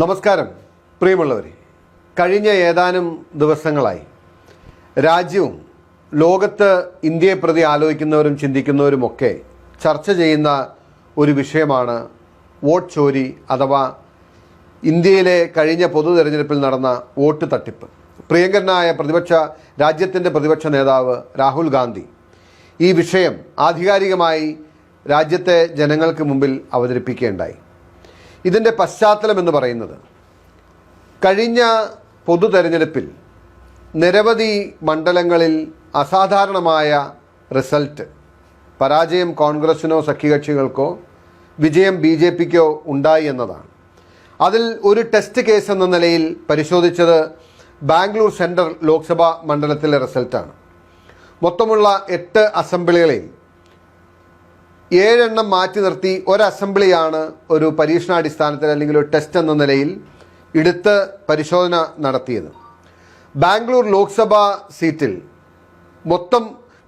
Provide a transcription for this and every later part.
നമസ്കാരം പ്രിയമുള്ളവരെ. കഴിഞ്ഞ ഏതാനും ദിവസങ്ങളായി രാജ്യവും ലോകത്ത് ഇന്ത്യയെ പ്രതി ആലോചിക്കുന്നവരും ചിന്തിക്കുന്നവരുമൊക്കെ ചർച്ച ചെയ്യുന്ന ഒരു വിഷയമാണ് വോട്ട് ചോരി അഥവാ ഇന്ത്യയിലെ കഴിഞ്ഞ പൊതു തെരഞ്ഞെടുപ്പിൽ നടന്ന വോട്ട് തട്ടിപ്പ്. പ്രിയങ്കരനായ പ്രതിപക്ഷ രാജ്യത്തിന്റെ പ്രതിപക്ഷ നേതാവ് രാഹുൽ ഗാന്ധി ഈ വിഷയം ആധികാരികമായി രാജ്യത്തെ ജനങ്ങൾക്ക് മുമ്പിൽ അവതരിപ്പിക്കുകയുണ്ടായി. ഇതിന്റെ പശ്ചാത്തലം എന്ന് പറയുന്നത് കഴിഞ്ഞ പൊതു തെരഞ്ഞെടുപ്പിൽ നിരവധി മണ്ഡലങ്ങളിൽ അസാധാരണമായ റിസൾട്ട് പരാജയം കോൺഗ്രസിനോ സഖ്യകക്ഷികൾക്കോ വിജയം ബി ജെ പിക്കോ ഉണ്ടായി എന്നതാണ്. അതിൽ ഒരു ടെസ്റ്റ് കേസ് എന്ന നിലയിൽ പരിശോധിച്ചത് ബാംഗ്ലൂർ സെൻട്രൽ ലോക്സഭാ മണ്ഡലത്തിലെ റിസൾട്ടാണ്. മൊത്തമുള്ള എട്ട് അസംബ്ലികളിൽ ഏഴെണ്ണം മാറ്റി നിർത്തി ഒരു അസംബ്ലിയാണ് ഒരു പരീക്ഷണാടിസ്ഥാനത്തിൽ അല്ലെങ്കിൽ ഒരു ടെസ്റ്റ് എന്ന നിലയിൽ എടുത്ത് പരിശോധന നടത്തിയത്. ബാംഗ്ലൂർ ലോക്സഭാ സീറ്റിൽ മൊത്തം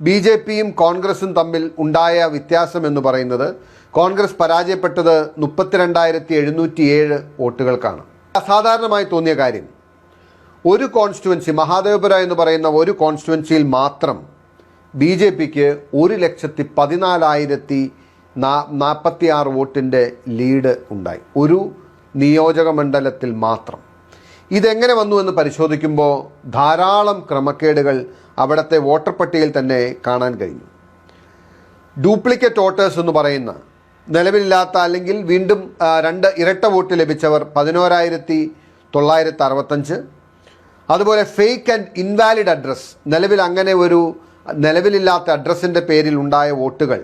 ബി ജെ പിയും കോൺഗ്രസും തമ്മിൽ ഉണ്ടായ വ്യത്യാസം എന്ന് പറയുന്നത് കോൺഗ്രസ് പരാജയപ്പെട്ടത് മുപ്പത്തിരണ്ടായിരത്തി എഴുന്നൂറ്റി ഏഴ് വോട്ടുകൾക്കാണ്. അസാധാരണമായി തോന്നിയ കാര്യം ഒരു കോൺസ്റ്റുവൻസി മഹാദേവപുര എന്ന് പറയുന്ന ഒരു കോൺസ്റ്റുവൻസിയിൽ മാത്രം ബി ജെ പിക്ക് ഒരു ലക്ഷത്തി പതിനാലായിരത്തി നാ നാൽപ്പത്തി ആറ് വോട്ടിന്റെ ലീഡ് ഉണ്ടായി. ഒരു നിയോജക മണ്ഡലത്തിൽ മാത്രം. ഇതെങ്ങനെ വന്നു എന്ന് പരിശോധിക്കുമ്പോൾ ധാരാളം ക്രമക്കേടുകൾ അവിടുത്തെ വോട്ടർ പട്ടികയിൽ തന്നെ കാണാൻ കഴിഞ്ഞു. ഡ്യൂപ്ലിക്കേറ്റ് വോട്ടേഴ്സ് എന്ന് പറയുന്ന നിലവിലില്ലാത്ത അല്ലെങ്കിൽ വീണ്ടും രണ്ട് ഇരട്ട വോട്ട് ലഭിച്ചവർ പതിനോരായിരത്തി തൊള്ളായിരത്തി അറുപത്തഞ്ച്. അതുപോലെ ഫേക്ക് ആൻഡ് ഇൻവാലിഡ് അഡ്രസ്സ് നിലവിൽ അങ്ങനെ ഒരു നിലവിലില്ലാത്ത അഡ്രസ്സിന്റെ പേരിൽ ഉണ്ടായ വോട്ടുകൾ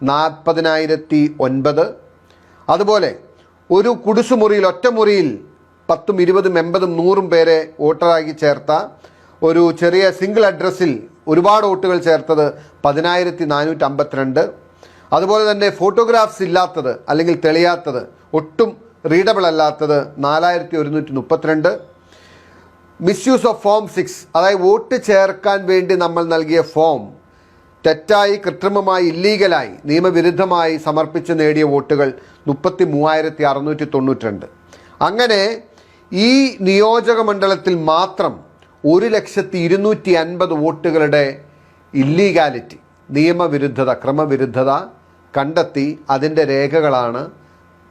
നാൽപ്പതിനായിരത്തി ഒൻപത് അതുപോലെ ഒരു കുടിസുമുറിയിൽ ഒറ്റമുറിയിൽ പത്തും ഇരുപതും എൺപതും നൂറും പേരെ വോട്ടറാക്കി ചേർത്ത ഒരു ചെറിയ സിംഗിൾ അഡ്രസ്സിൽ ഒരുപാട് വോട്ടുകൾ ചേർത്തത് പതിനായിരത്തി നാനൂറ്റി അമ്പത്തിരണ്ട് അതുപോലെ തന്നെ ഫോട്ടോഗ്രാഫ്സ് ഇല്ലാത്തത് അല്ലെങ്കിൽ തെളിയാത്തത് ഒട്ടും റീഡബിൾ അല്ലാത്തത് നാലായിരത്തി ഒരുന്നൂറ്റി മുപ്പത്തിരണ്ട് മിസ്യൂസ് ഓഫ് ഫോം സിക്സ് അതായത് വോട്ട് ചേർക്കാൻ വേണ്ടി നമ്മൾ നൽകിയ ഫോം തെറ്റായി കൃത്രിമമായി ഇല്ലീഗലായി നിയമവിരുദ്ധമായി സമർപ്പിച്ച് നേടിയ വോട്ടുകൾ മുപ്പത്തി മൂവായിരത്തി അറുന്നൂറ്റി തൊണ്ണൂറ്റിരണ്ട് അങ്ങനെ ഈ നിയോജക മണ്ഡലത്തിൽ മാത്രം ഒരു ലക്ഷത്തി ഇരുന്നൂറ്റി അൻപത് വോട്ടുകളുടെ ഇല്ലീഗാലിറ്റി നിയമവിരുദ്ധത ക്രമവിരുദ്ധത കണ്ടെത്തി അതിന്റെ രേഖകളാണ്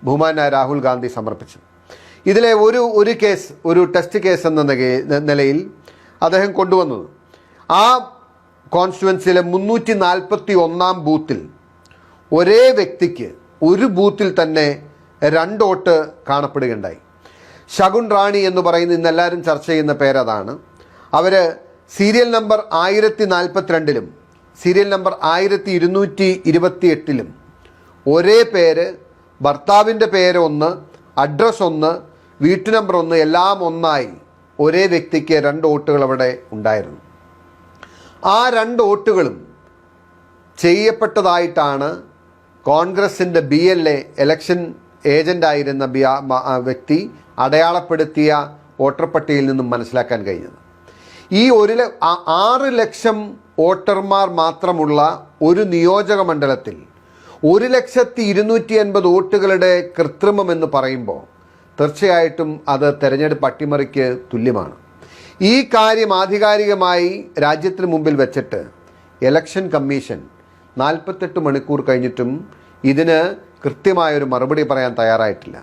ബഹുമാനായ രാഹുൽ ഗാന്ധി സമർപ്പിച്ചത്. ഇതിലെ ഒരു ഒരു കേസ് ഒരു ടെസ്റ്റ് കേസ് എന്ന നിലയിൽ- അദ്ദേഹം കൊണ്ടുവന്നത്. ആ കോൺസ്റ്റുവൻസിയിലെ മുന്നൂറ്റി നാൽപ്പത്തി ഒന്നാം ബൂത്തിൽ ഒരേ വ്യക്തിക്ക് ഒരു ബൂത്തിൽ തന്നെ രണ്ട് വോട്ട് കാണപ്പെടുകയുണ്ടായി. ശകുൻ റാണി എന്ന് പറയുന്ന ഇന്നെല്ലാവരും ചർച്ച ചെയ്യുന്ന പേരതാണ്. അവർ സീരിയൽ നമ്പർ ആയിരത്തി നാൽപ്പത്തിരണ്ടിലും സീരിയൽ നമ്പർ ആയിരത്തി ഇരുന്നൂറ്റി ഇരുപത്തി എട്ടിലും ഒരേ പേര് ഭർത്താവിന്റെ പേര് ഒന്ന് അഡ്രസ്സ് ഒന്ന് വീട്ടു നമ്പർ ഒന്ന് എല്ലാം ഒന്നായി ഒരേ വ്യക്തിക്ക് രണ്ട് വോട്ടുകൾ അവിടെ ഉണ്ടായിരുന്നു. ആ രണ്ട് വോട്ടുകളും ചെയ്യപ്പെട്ടതായിട്ടാണ് കോൺഗ്രസിന്റെ ബി എൽ എ എലക്ഷൻ ഏജന്റായിരുന്ന ബി വ്യക്തി അടയാളപ്പെടുത്തിയ വോട്ടർ പട്ടികയിൽ നിന്നും മനസ്സിലാക്കാൻ കഴിഞ്ഞത്. ഈ ഒരു ആറ് ലക്ഷം വോട്ടർമാർ മാത്രമുള്ള ഒരു നിയോജക മണ്ഡലത്തിൽ ഒരു ലക്ഷത്തി ഇരുന്നൂറ്റി അൻപത് വോട്ടുകളുടെ കൃത്രിമം എന്ന് പറയുമ്പോൾ തീർച്ചയായിട്ടും അത് തെരഞ്ഞെടുപ്പ് അട്ടിമറിക്ക് തുല്യമാണ്. ഈ കാര്യം ആധികാരികമായി രാജ്യത്തിന് മുമ്പിൽ വെച്ചിട്ട് ഇലക്ഷൻ കമ്മീഷൻ നാൽപ്പത്തെട്ട് മണിക്കൂർ കഴിഞ്ഞിട്ടും ഇതിന് കൃത്യമായൊരു മറുപടി പറയാൻ തയ്യാറായിട്ടില്ല.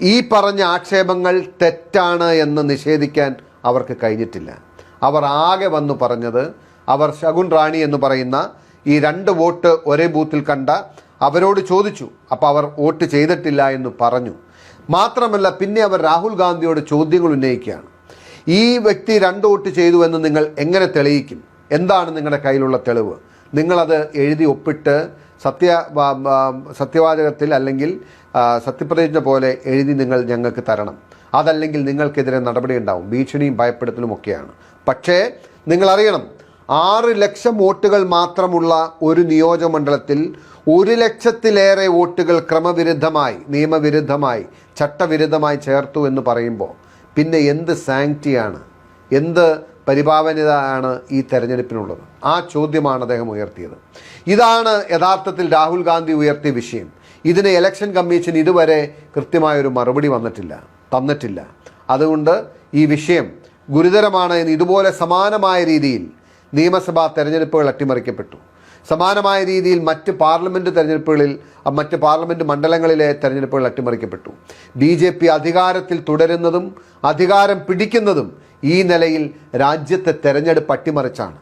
ഈ പറഞ്ഞ ആക്ഷേപങ്ങൾ തെറ്റാണ് എന്ന് നിഷേധിക്കാൻ അവർക്ക് കഴിഞ്ഞിട്ടില്ല. അവർ ആകെ വന്നു പറഞ്ഞത് അവർ ശകുൻ റാണി എന്ന് പറയുന്ന ഈ രണ്ട് വോട്ട് ഒരേ ബൂത്തിൽ കണ്ട അവരോട് ചോദിച്ചു. അപ്പോൾ അവർ വോട്ട് ചെയ്തിട്ടില്ല എന്ന് പറഞ്ഞു. മാത്രമല്ല പിന്നെ അവർ രാഹുൽ ഗാന്ധിയോട് ചോദ്യങ്ങൾ ഉന്നയിക്കുകയാണ്. ഈ വ്യക്തി രണ്ട് വോട്ട് ചെയ്തു എന്ന് നിങ്ങൾ എങ്ങനെ തെളിയിക്കും? എന്താണ് നിങ്ങളുടെ കയ്യിലുള്ള തെളിവ്? നിങ്ങളത് എഴുതി ഒപ്പിട്ട് സത്യ സത്യവാചകത്തിൽ അല്ലെങ്കിൽ സത്യപ്രതിജ്ഞ പോലെ എഴുതി നിങ്ങൾ ഞങ്ങൾക്ക് തരണം. അതല്ലെങ്കിൽ നിങ്ങൾക്കെതിരെ നടപടി ഉണ്ടാവും ഭീഷണിയും ഭയപ്പെടുത്തലും ഒക്കെയാണ്. പക്ഷേ നിങ്ങൾ അറിയണം ആറ് ലക്ഷം വോട്ടുകൾ മാത്രമുള്ള ഒരു നിയോജകമണ്ഡലത്തിൽ ഒരു ലക്ഷത്തിലേറെ വോട്ടുകൾ ക്രമവിരുദ്ധമായി നിയമവിരുദ്ധമായി ചട്ടവിരുദ്ധമായി ചേർത്തു എന്ന് പറയുമ്പോൾ പിന്നെ എന്ത് സാങ്ക്റ്റിയാണ് എന്ത് പരിഭാവനതയാണ് ഈ തെരഞ്ഞെടുപ്പിനുള്ളത്? ആ ചോദ്യമാണ് അദ്ദേഹം ഉയർത്തിയത്. ഇതാണ് യഥാർത്ഥത്തിൽ രാഹുൽ ഗാന്ധി ഉയർത്തിയ വിഷയം. ഇതിന് ഇലക്ഷൻ കമ്മീഷൻ ഇതുവരെ കൃത്യമായൊരു മറുപടി വന്നിട്ടില്ല തന്നിട്ടില്ല. അതുകൊണ്ട് ഈ വിഷയം ഗുരുതരമാണ് എന്ന് ഇതുപോലെ സമാനമായ രീതിയിൽ നിയമസഭാ തെരഞ്ഞെടുപ്പുകൾ അട്ടിമറിക്കപ്പെട്ടു. സമാനമായ രീതിയിൽ മറ്റ് പാർലമെന്റ് തെരഞ്ഞെടുപ്പുകളിൽ മറ്റ് പാർലമെന്റ് മണ്ഡലങ്ങളിലെ തെരഞ്ഞെടുപ്പുകൾ അട്ടിമറിക്കപ്പെട്ടു. ബി ജെ പി അധികാരത്തിൽ തുടരുന്നതും അധികാരം പിടിക്കുന്നതും ഈ നിലയിൽ രാജ്യത്തെ തെരഞ്ഞെടുപ്പ് അട്ടിമറിച്ചാണ്.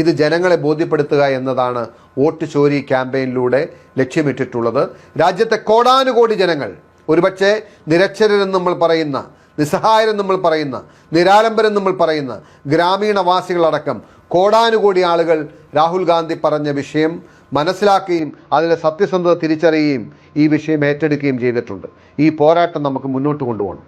ഇത് ജനങ്ങളെ ബോധ്യപ്പെടുത്തുക എന്നതാണ് വോട്ട് ചോരി ക്യാമ്പയിനിലൂടെ ലക്ഷ്യമിട്ടിട്ടുള്ളത്. രാജ്യത്തെ കോടാനുകോടി ജനങ്ങൾ ഒരുപക്ഷെ നിരക്ഷരരെന്ന് നമ്മൾ പറയുന്ന നിസ്സഹായരെന്ന് നമ്മൾ പറയുന്ന നിരാലംബരെന്ന് നമ്മൾ പറയുന്ന ഗ്രാമീണവാസികളടക്കം കോടാനുകോടി ആളുകൾ രാഹുൽ ഗാന്ധി പറഞ്ഞ വിഷയം മനസ്സിലാക്കുകയും അതിലെ സത്യസന്ധത തിരിച്ചറിയുകയും ഈ വിഷയം ഏറ്റെടുക്കുകയും ചെയ്തിട്ടുണ്ട്. ഈ പോരാട്ടം നമുക്ക് മുന്നോട്ട് കൊണ്ടുപോകണം.